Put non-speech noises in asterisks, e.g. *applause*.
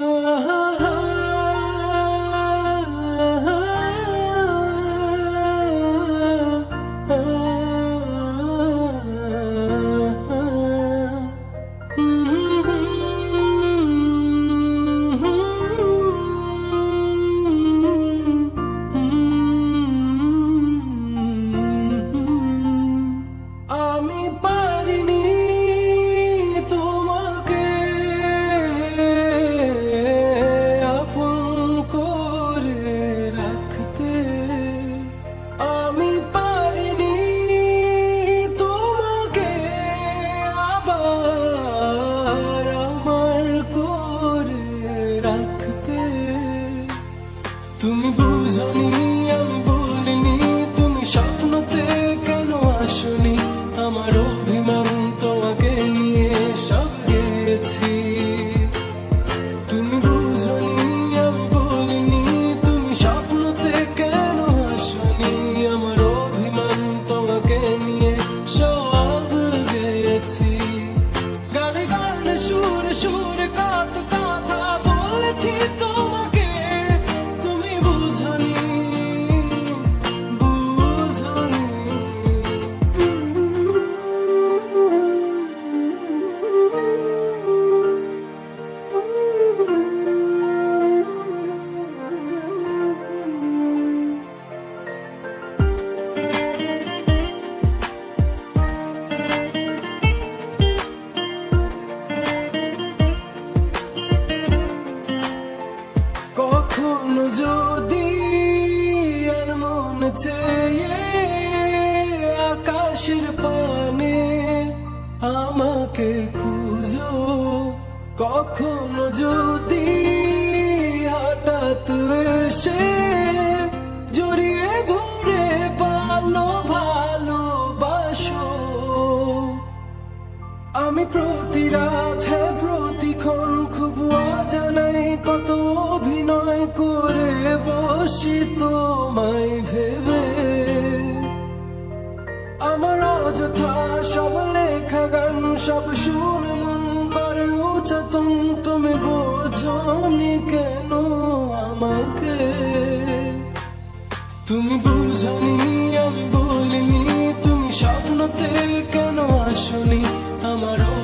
Ah. *laughs* কখন জোর চেয়ে আকাশের পানে আমাকে খুঁজো কখন যদি হঠাৎ এসে জড়িয়ে ধরে ভালো ভালোবাসো আমি প্রতি রাতে প্রতিক্ষণ খুব জানাই কত অভিনয় করে বসি তোমায় তুমি বুঝনি আমি বলিনি তুমি স্বপ্নতে কেন আসনি? আমারও